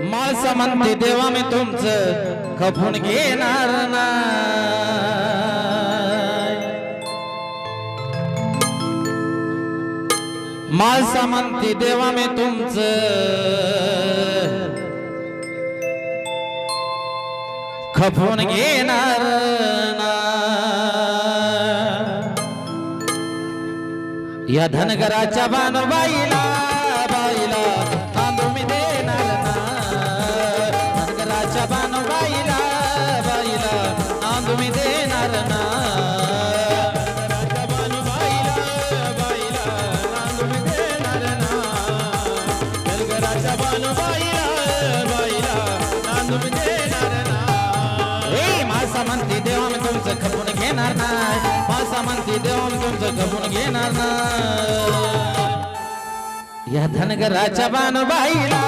माळसा म्हणते देवा मी तुमचं खपून घेणार ना माळसा म्हणते देवा मी तुमचं खपून घेणार ना या धनगराच्या बानबाईला घेणार नाही. मासा म्हणते देऊन तुमचं खपून घेणार नाही. या धनगराच्या बान बाईला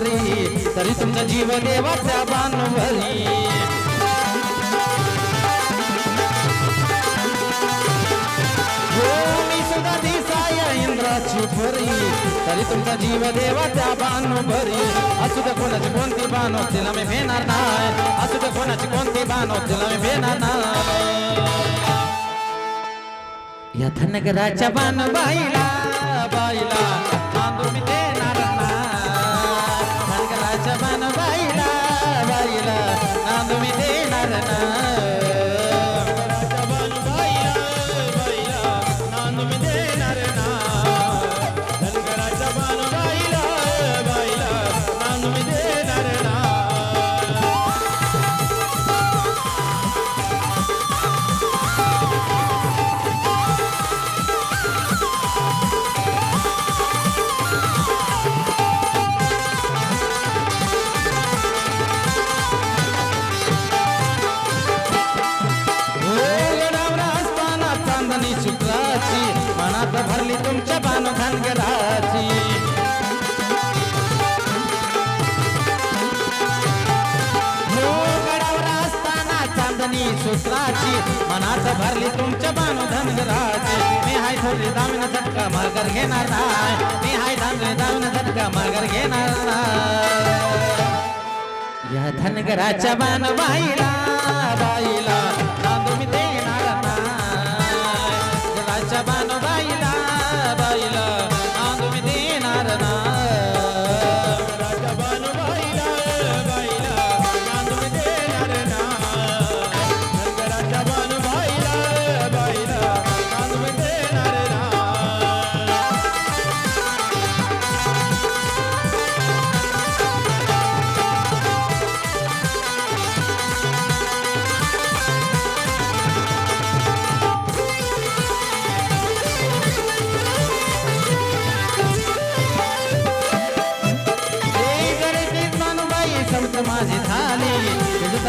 इंद्राची तरी तुमचा जीव देवाच्या बानुभरी हो, मी सुद्धा दिसाय इंद्राची परी तरी तुमचा जीव देवाच्या बानुभरी असू तर कोणाची कोणती बानो तिला मी भेणार नाही. असू तर कोणाची कोणती बानो तिला मी भेणार नाही. या धनगराच्या बान बाईला बाईला तांदूळ मी देणार जमान बाईला बाईला नांदू मी देणार ना. भरली तुमच्या बाण धनगराची हो गडावर असताना चांदणी सूत्राची मनात भरली तुमच्या बाण धनगराची मी हाय थोडी दामिन झटका माघार घेणार नाही. मी हाय धांदळी दामिन झटका माघार घेणार नाही. या धनगराच्या बान बाईला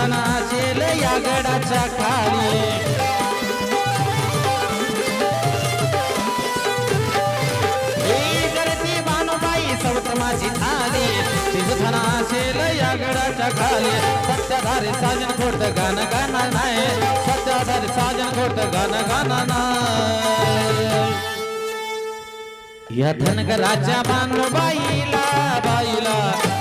तुझताना शेल या गडाच्या खाली. करती बानुबाई माझी थाली. तुझताना शेल या गडाच्या खाली. सत्याधारी साजन खोट गाणं गाणं नाही. सत्याधारी साजन खोट गाणं गाणं नाही. या धनगराच्या बानुबाईला बाईला. तांदूळ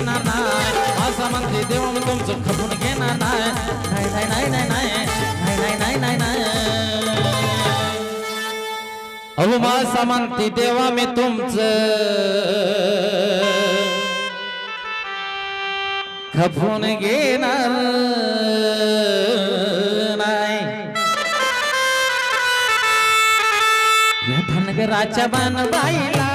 घेणार नाही. मासा म्हणते देवा मी तुमचं खपून घेणार नाही. नाही नाही नाही नाही नाही. नाही नाही नाही अहो मासा म्हणते देवा मी तुमचं खपून घेणार नाही. धनगराच्या बान बाईला